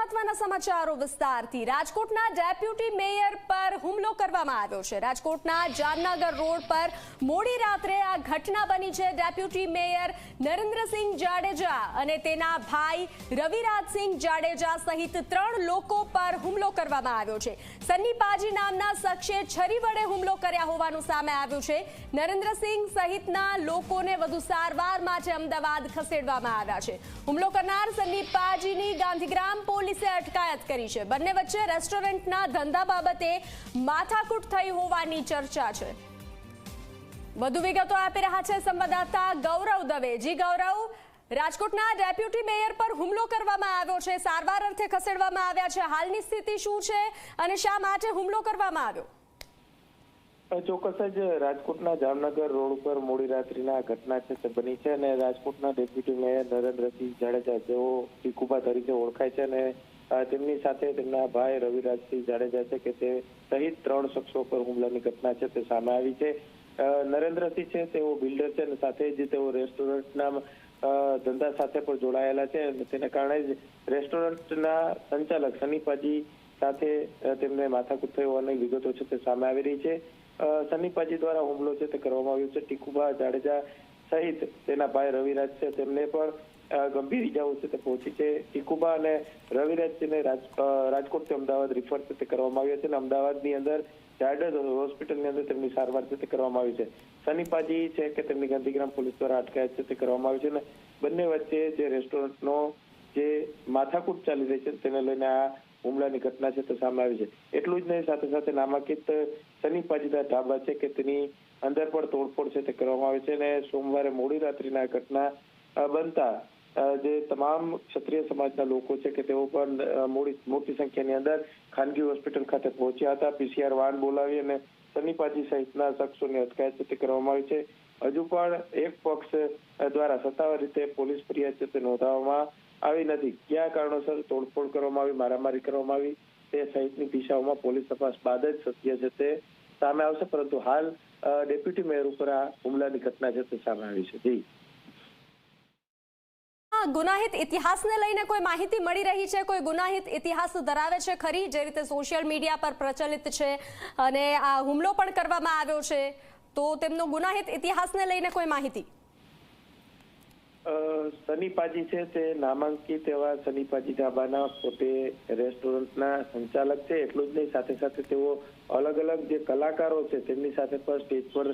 મહત્વના સમાચારો વિસ્તારથી. રાજકોટના ડેપ્યુટી મેયર પર હુમલો કરવામાં આવ્યો છે. રાજકોટના જામનગર રોડ પર મોડી રાત્રે આ ઘટના બની છે ડેપ્યુટી મેયર નરેન્દ્રસિંહ જાડેજા અને તેના ભાઈ રવિરાજસિંહ જાડેજા સહિત ત્રણ લોકો પર હુમલો કરવામાં આવ્યો છે. સન્ની પાજી નામના શખ્સે છરી વડે હુમલો કર્યા હોવાનું સામે આવ્યું છે. નરેન્દ્રસિંહ સહિતના લોકોને વધુ સારવાર માટે અમદાવાદ ખસેડવામાં આવ્યા છે. હુમલો કરનાર સન્ની પાજીની ગાંધીગ્રામ પોલીસે અટકાયત કરી છે. બંને વચ્ચે રેસ્ટોરન્ટના ધંધા બાબતે માથાકૂટ થઈ હોવાની ચર્ચા છે. વધુ વિગતો આપી રહ્યા છે સંવાદદાતા ગૌરવ દવે. જી ગૌરવ, રાજકોટના ડેપ્યુટી મેયર પર હુમલો કરવામાં આવ્યો છે. સારવાર અર્થે ખસેડવામાં આવ્યા છે. હાલની સ્થિતિ શું છે અને શા માટે હુમલો કરવામાં આવ્યો? ચોક્કસ જ રાજકોટના જામનગર રોડ ઉપર મોડી રાત્રિના ઘટના છે બની છે અને રાજકોટના ડેપ્યુટી મેયર નરેન્દ્રસિંહ જાડેજા જેઓ ટીકુબા તરીકે ઓળખાય છે અને તેમની સાથે તેમના ભાઈ રવિરાજસિંહ જાડેજા છે કે તે સહિત ત્રણ શખ્સો પર હુમલાની ઘટના છે, તે સામે આવી છે. નરેન્દ્રસિંહ છે, તેઓ બિલ્ડર છે અને સાથે જ તેઓ રેસ્ટોરન્ટના ધંધા સાથે પણ જોડાયેલા છે અને તેને કારણે જ રેસ્ટોરન્ટના સંચાલક સનીપાજી સાથે તેમને માથાકૂટ થઈ હોવાની વિગતો છે તે સામે આવી રહી છે. સનીપાજી દ્વારા હુમલો છે તે કરવામાં આવ્યો છે. ટીકુભા જાડેજા સહિત તેના ભાઈ રવિરાજ છે, તેમને પણ ગંભીર ઇજાઓ છે તે પહોંચી છે ઇકુબા અને રવિરાજસિંહને રાજકોટથી અમદાવાદ રિફર છે તે કરવામાં આવ્યા છે અને અમદાવાદની અંદર ઝાયડસ હોસ્પિટલની અંદર તેમની સારવાર છે તે કરવામાં આવી છે સનીપાજી છે કે તેમની ગાંધીગ્રામ પોલીસ દ્વારા અટકાયત છે તે કરવામાં આવી છે અને બંને વચ્ચે જે રેસ્ટોરન્ટનો જે માથાકૂટ ચાલી રહી છે તેને લઈને આ હુમલાની ઘટના છે તે સામે આવી છે એટલું જ નહીં સાથે સાથે નામાંકિત સનીપાજીના ઢાબા છે કે તેની અંદર પણ તોડફોડ છે તે કરવામાં આવે છે અને સોમવારે મોડી રાત્રિના ઘટના બનતા જે તમામ ક્ષત્રિય સમાજના લોકો છે કે તેઓ પણ મોટી સંખ્યાની અંદર ખાનગી હોસ્પિટલ ખાતે પહોંચ્યા હતા. પીસીઆર વાન બોલાવી અને સનીપાજી સહિતના શખ્સોની અટકાયત તે કરવામાં આવી છે. હજુ પણ એક પક્ષ દ્વારા સત્તાવાર રીતે પોલીસ ફરિયાદ છે તે નોંધાવવામાં આવી નથી. કયા કારણોસર તોડફોડ કરવામાં આવી, મારામારી કરવામાં આવી, તે સહિતની દિશાઓમાં પોલીસ તપાસ બાદ જ સત્ય છે તે સામે આવશે. પરંતુ હાલ ડેપ્યુટી મેયર ઉપર આ હુમલાની ઘટના છે તે સામે આવી છે. જી. ગુનાહિત ઇતિહાસને લઈને કોઈ માહિતી મળી રહી છે, કોઈ ગુનાહિત ઇતિહાસ ધરાવે છે ખરી? જે રીતે સોશિયલ મીડિયા પર પ્રચલિત છે અને આ હુમલો પણ કરવામાં આવ્યો છે, તો તેમનો ગુનાહિત ઇતિહાસને લઈને કોઈ માહિતી? સનીપાજી છે તે નામાંકિત એવા સનીપાજી ઢાબાના પોતે રેસ્ટોરન્ટના સંચાલક છે, એટલું જ નહીં, સાથે સાથે તેઓ અલગ અલગ જે કલાકારો છે તેમની સાથે પણ સ્ટેજ પર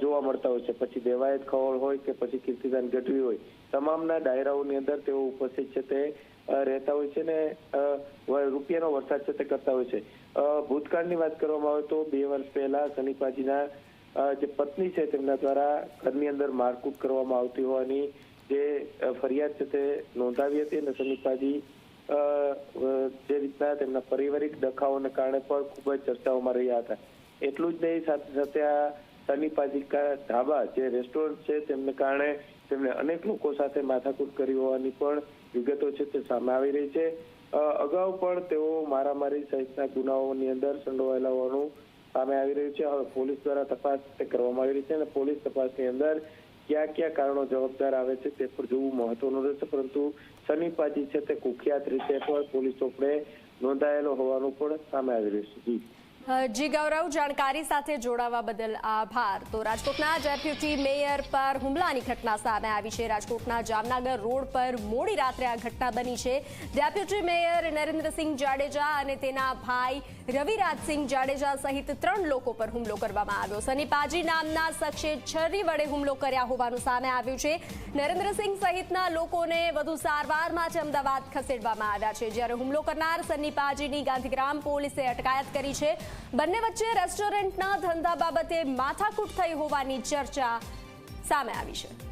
જોવા મળતા હોય છે. પછી દેવાયત ખવડ હોય કે પછી કીર્તિદાન ગઢવી હોય, તમામના ડાયરાઓની અંદર તેઓ ઉપસ્થિત છે તે રહેતા હોય છે ને રૂપિયાનો વરસાદ છે તે કરતા હોય છે. ભૂતકાળની વાત કરવામાં આવે તો બે વર્ષ પહેલા સનીપાજીના જે પત્ની છે તેમના દ્વારા ઘરની અંદર મારકૂટ કરવામાં આવતી હોવાની જે ફરિયાદ છે તે નોંધાવી હતી અને અ, જે રીતના તેમના પારિવારિક દખાઓને કારણે પણ ખૂબ જ ચર્ચાઓમાં રહ્યા હતા. એટલું જ નહીં સાથે સાથે આ સનીપાજી ધાબા જે રેસ્ટોરન્ટ છે તેમને કારણે તેમણે અનેક લોકો સાથે માથાકૂટ કરી હોવાની પણ વિગતો છે તે સામે આવી રહી છે. અગાઉ પણ તેઓ મારામારી સહિતના ગુનાઓની અંદર સંડોવાયેલા હોવાનું સામે આવી રહ્યું છે. હવે પોલીસ દ્વારા તપાસ કરવામાં આવી રહી છે અને પોલીસ તપાસની અંદર કયા કયા કારણો જવાબદાર આવે છે તે પર જોવું મહત્વનું રહેશે, પરંતુ સનીપાજી છે તે કુખ્યાત રીતે પણ પોલીસ ચોપડે નોંધાયેલો હોવાનું પણ સામે આવી રહ્યું છે. જી. જી ગૌરવ, જાણકારી સાથે જોડાવા બદલ આભાર. તો રાજકોટના ડેપ્યુટી મેયર પર હુમલાની ઘટના સામે આવી છે. રાજકોટના જામનગર રોડ પર મોડી રાત્રે આ ઘટના બની છે. ડેપ્યુટી મેયર નરેન્દ્રસિંહ જાડેજા અને તેના ભાઈ રવિરાજસિંહ જાડેજા સહિત ત્રણ લોકો પર હુમલો કરવામાં આવ્યો. સનીપાજી નામના શખ્સે છરી વડે હુમલો કર્યા હોવાનું સામે આવ્યું છે. નરેન્દ્રસિંહ સહિતના લોકોને વધુ સારવાર માટે અમદાવાદ ખસેડવામાં આવ્યા છે. જ્યારે હુમલો કરનાર સન્નીપાજીની ગાંધીગ્રામ પોલીસે અટકાયત કરી છે. બંને વચ્ચે રેસ્ટોરન્ટના ધંધા બાબતે માથાકૂટ થઈ હોવાની ચર્ચા સામે આવી છે.